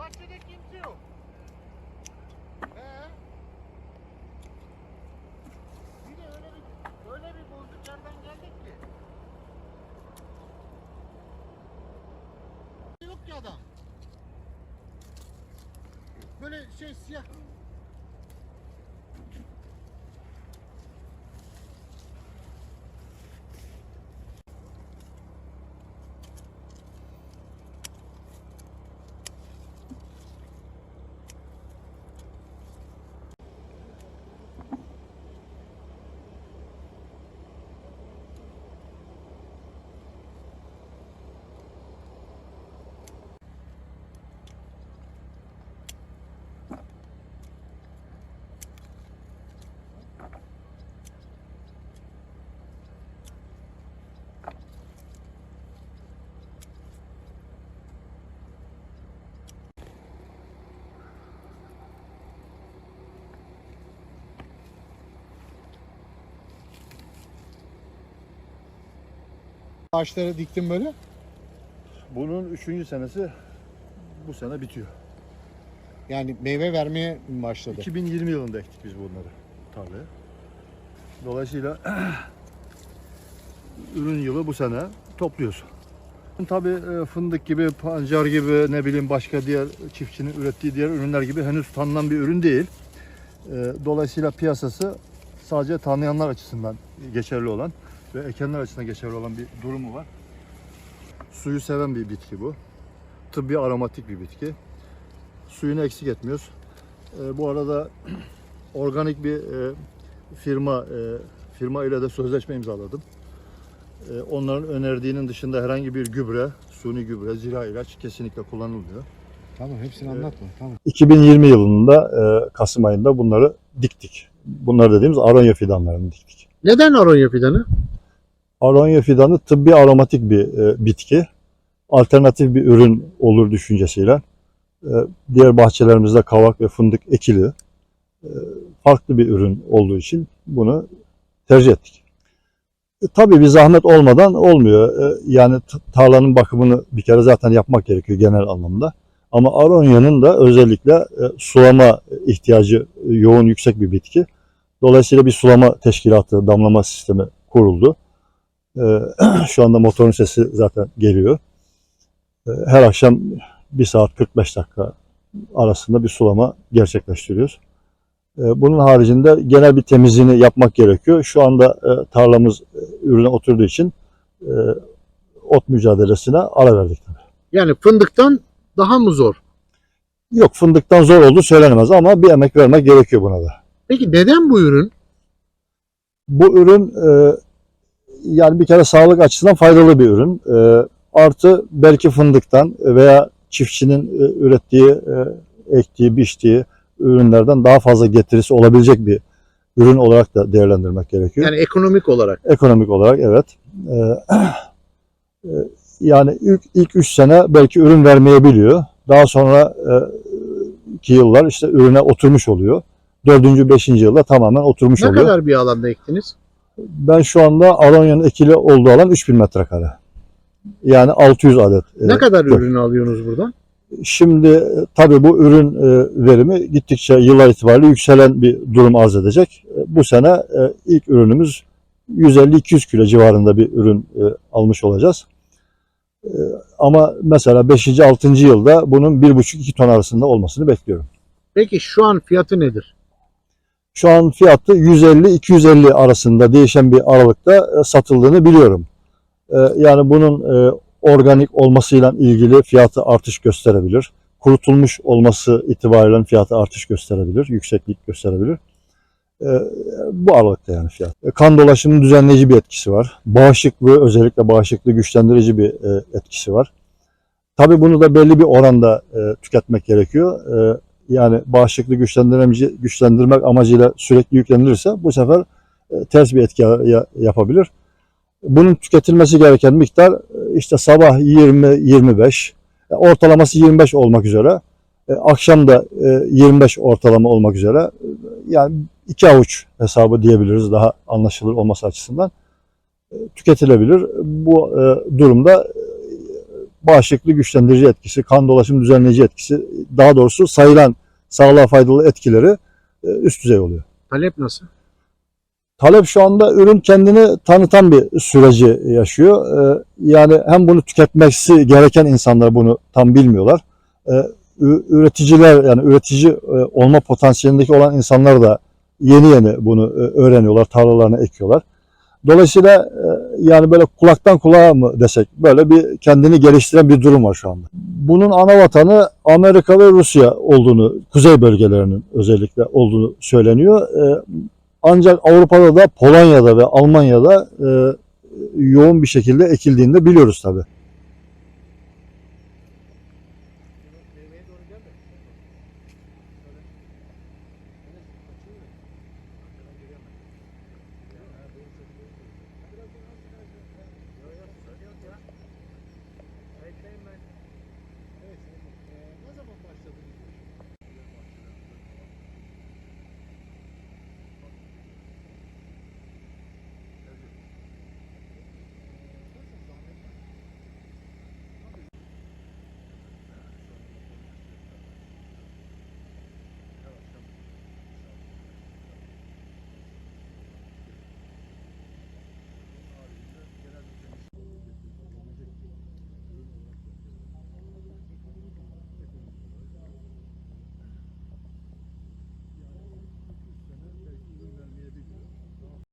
bahçede kimse yok. He? Bir de öyle bir öyle bir bozuk yerden geldik ki. Yok ki adam. Böyle şey siyah. Ağaçları diktim böyle. Bunun üçüncü senesi bu sene bitiyor. Yani meyve vermeye mi başladı? 2020 yılında ektik biz bunları tarlaya. Dolayısıyla ürün yılı bu sene topluyoruz. Tabii e, fındık gibi, pancar gibi ne bileyim başka diğer çiftçinin ürettiği diğer ürünler gibi henüz tanınan bir ürün değil. E, Dolayısıyla piyasası sadece tanıyanlar açısından geçerli olan ve ekenler açısından geçerli olan bir durumu var. Suyu seven bir bitki bu. Tıbbi aromatik bir bitki. Suyunu eksik etmiyoruz. E, bu arada organik bir e, firma e, firma ile de sözleşme imzaladım. E, onların önerdiğinin dışında herhangi bir gübre, suni gübre, zira ilaç kesinlikle kullanılmıyor. Tamam hepsini anlatma. Tamam. 2020 yılında e, Kasım ayında bunları diktik. Bunlar dediğimiz aronya fidanlarını diktik. Neden aronya fidanı? Aronya fidanı tıbbi aromatik bir e, bitki. Alternatif bir ürün olur düşüncesiyle. e, diğer bahçelerimizde kavak ve fındık ekili. e, farklı bir ürün olduğu için bunu tercih ettik. E, tabii bir zahmet olmadan olmuyor. E, yani tarlanın bakımını bir kere zaten yapmak gerekiyor genel anlamda. Ama aronya'nın da özellikle e, sulama ihtiyacı e, yoğun yüksek bir bitki. Dolayısıyla bir sulama teşkilatı, damlama sistemi kuruldu. Ee, şu anda motorun sesi zaten geliyor. Ee, her akşam 1 saat 45 dakika arasında bir sulama gerçekleştiriyoruz. Ee, bunun haricinde genel bir temizliğini yapmak gerekiyor. Şu anda e, tarlamız e, ürüne oturduğu için e, ot mücadelesine ara verdik. tabii. Yani fındıktan daha mı zor? Yok fındıktan zor olduğu söylenemez ama bir emek vermek gerekiyor buna da. Peki neden bu ürün? Bu ürün yani bir kere sağlık açısından faydalı bir ürün. E, artı belki fındıktan veya çiftçinin e, ürettiği, e, ektiği, biçtiği ürünlerden daha fazla getirisi olabilecek bir ürün olarak da değerlendirmek gerekiyor. Yani ekonomik olarak. Ekonomik olarak evet. E, e, yani ilk, ilk üç sene belki ürün vermeyebiliyor. Daha sonra e, iki yıllar işte ürüne oturmuş oluyor. Dördüncü, beşinci yılda tamamen oturmuş Ne oluyor. kadar bir alanda ektiniz? Ben şu anda Alonya'nın ekili olduğu alan 3000 metrekare. Yani 600 adet. Ne e, kadar dört. ürünü alıyorsunuz buradan? Şimdi e, tabii bu ürün e, verimi gittikçe yıllar itibariyle yükselen bir durum arz edecek. E, Bu sene e, ilk ürünümüz 150-200 kilo civarında bir ürün e, almış olacağız. E, Ama mesela 5. 6. yılda bunun 1,5-2 ton arasında olmasını bekliyorum. Peki şu an fiyatı nedir? Şu an fiyatı 150-250 arasında değişen bir aralıkta e, satıldığını biliyorum. E, Yani bunun e, organik olmasıyla ilgili fiyatı artış gösterebilir. Kurutulmuş olması itibariyle fiyatı artış gösterebilir, yükseklik gösterebilir. Bu aralıkta yani fiyat. Kan dolaşımının düzenleyici bir etkisi var. Bağışıklığı özellikle bağışıklığı güçlendirici bir etkisi var. Tabii bunu da belli bir oranda tüketmek gerekiyor. Yani bağışıklığı güçlendirmeci, güçlendirmek amacıyla sürekli yüklenilirse bu sefer e, ters bir etki ya- yapabilir. Bunun tüketilmesi gereken miktar e, işte sabah 20-25, e, ortalaması 25 olmak üzere, akşam da e, 25 ortalama olmak üzere yani iki avuç hesabı diyebiliriz daha anlaşılır olması açısından tüketilebilir. Bu durumda bağışıklık güçlendirici etkisi, kan dolaşım düzenleyici etkisi, daha doğrusu sayılan sağlığa faydalı etkileri e, üst düzey oluyor. Talep nasıl? Talep şu anda ürün kendini tanıtan bir süreci yaşıyor. Ee, Yani hem bunu tüketmesi gereken insanlar bunu tam bilmiyorlar. Ü- Üreticiler yani üretici e, olma potansiyelindeki olan insanlar da yeni yeni bunu e, öğreniyorlar, tarlalarına ekiyorlar. Dolayısıyla e, yani böyle kulaktan kulağa mı desek böyle bir kendini geliştiren bir durum var şu anda. Bunun ana vatanı Amerika ve Rusya olduğunu, kuzey bölgelerinin özellikle olduğunu söyleniyor. Ee, ancak Avrupa'da da Polonya'da ve Almanya'da e, yoğun bir şekilde ekildiğini de biliyoruz tabii.